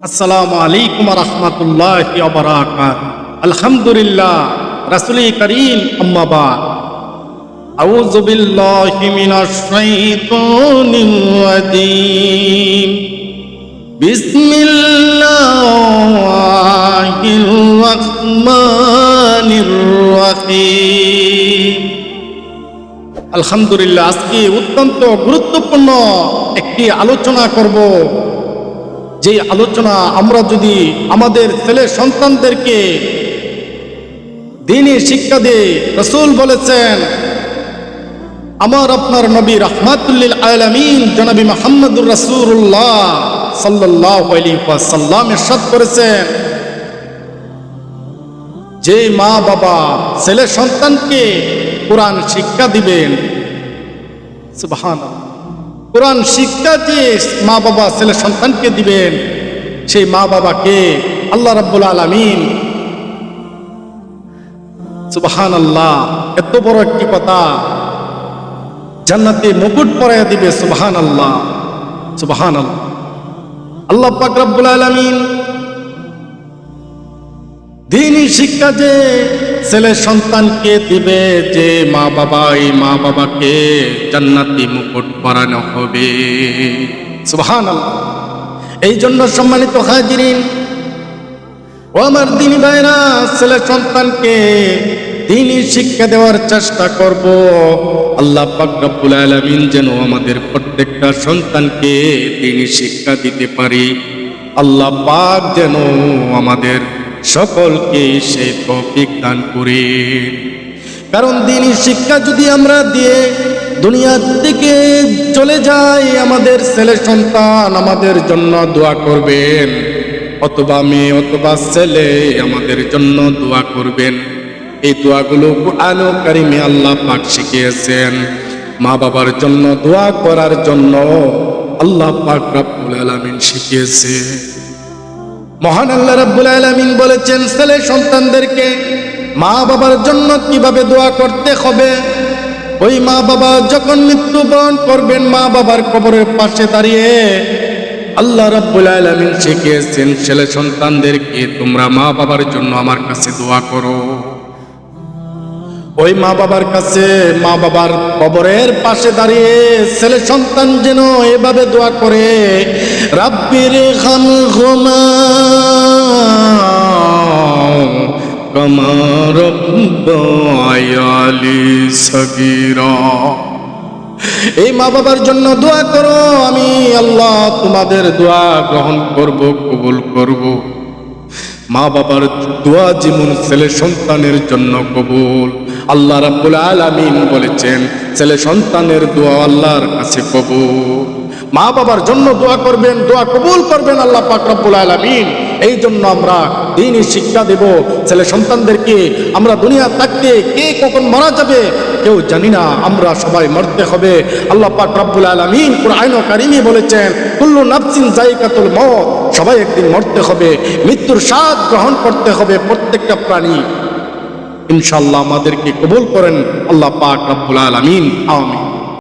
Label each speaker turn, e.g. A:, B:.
A: আসসালামু আলাইকুম রহমতুল্লাহ বারাকাত আলহামদুলিল্লাহ রাসুলি করিম আম্মাবাদ أعوذ بالله من الشيطان الرجيم بسم الله الرحمن الرحيم আলহামদুলিল্লাহ আজকে অত্যন্ত গুরুত্বপূর্ণ একটি আলোচনা করব যে আলোচনা আমরা যদি আমাদের ছেলে সন্তানদেরকে দিনই শিক্ষা দিই রসুল বলেছেন, আমার আপনার নবী রহমাতুল্লিল আলমিন জনাবি মোহাম্মদুর রসুল্লাহ সাল্লাহ সাল্লাম এরশাদ করেছেন, যে মা বাবা ছেলে সন্তানকে কোরআন শিক্ষা দিবেন। সুবহানাল্লাহ। কোরআন শিক্ষা যে মা বাবা, ছেলে সন্তানকে দিবেন। সেই মা বাবাকে আল্লাহ রাব্বুল আলামিন সুবাহান আল্লাহ এত বড় একটি কথা জান্নাতে মুকুট পরাইয়া দিবে সুবাহান আল্লাহ সুবাহান আল্লাহ আল্লাহ পাক রাব্বুল আলামিন দিনই শিক্ষা যে ছেলে সন্তানকে দিবে যে মা বাবা এই মা বাবাকে জান্নাতি মুকুট পরানো হবে। সুবহান এই জন্য সম্মানিত হাজিরিন, ও আমার দিনী ভাইরা, ছেলে সন্তানকে দিনই শিক্ষা দেওয়ার চেষ্টা করব। আল্লাহ পাক রব্বুল আলামিন যেন আমাদের প্রত্যেকটা সন্তানকে দিনই শিক্ষা দিতে পারি। আল্লাহ পাক যেন আমাদের সকলকে সে তৌফিক দান করে। কারণ দিনই শিক্ষা যদি আমরা দিয়ে দুনিয়ার দিকে চলে যাই, আমাদের ছেলে সন্তান আমাদের জন্য দোয়া করবেন। অথবা মেয়ে অথবা ছেলে আমাদের জন্য দোয়া করবেন। এই দোয়াগুলো আলো কারিমে আল্লাহ পাক শিখিয়েছেন। মা বাবার জন্য দোয়া করার জন্য আল্লাহ পাক রাব্বুল আলামিন শিখিয়েছে। মহান আল্লাহ রাব্বুল আলামিন বলেছেন, ছেলে সন্তানদেরকে মা বাবার জন্য কীভাবে দোয়া করতে হবে? ওই মা বাবা যখন মৃত্যুবরণ করবেন, মা বাবার কবরের পাশে দাঁড়িয়ে আল্লাহ রাব্বুল আলামিন শিখিয়েছেন, ছেলে সন্তানদেরকে তোমরা মা বাবার জন্য আমার কাছে দোয়া করো। ওই মা বাবার কাছে মা বাবার কবরের পাশে দাঁড়িয়ে ছেলে সন্তান যেন এভাবে দোয়া করে, রাব্বির খান ঘুমা কমার আয়ালি সগীরা। এই মা বাবার জন্য দোয়া করো, আমি আল্লাহ তোমাদের দোয়া গ্রহণ করব, কবুল করব। মা বাবার দোয়া যেমন ছেলে সন্তানের জন্য কবুল। আল্লাহ রাব্বুল আলামিন বলেছেন, ছেলে সন্তানের দোয়া আল্লাহর কাছে কবুল। মা বাবার জন্য দোয়া করবেন, দোয়া কবুল করবেন আল্লাহ পাক রব্বুল আলামিন। এই জন্য আমরা দিনই শিক্ষা দেব। ছেলে সন্তানদেরকে আমরা দুনিয়া থাকতে কে কখন মারা যাবে কেউ জানি না। আমরা সবাই মরতে হবে। আল্লাহ পাক রব্বুল আলামিন কুরআন কারিমে বলেছেন, কুল্লু নাফসিন জায়কাতুল মউত সবাই একদিন মরতে হবে। মৃত্যুর স্বাদ গ্রহণ করতে হবে প্রত্যেকটা প্রাণী। ইনশাআল্লাহ আমাদেরকে কবুল করেন আল্লাহ পাক রব্বুল আলামিন। আমিন।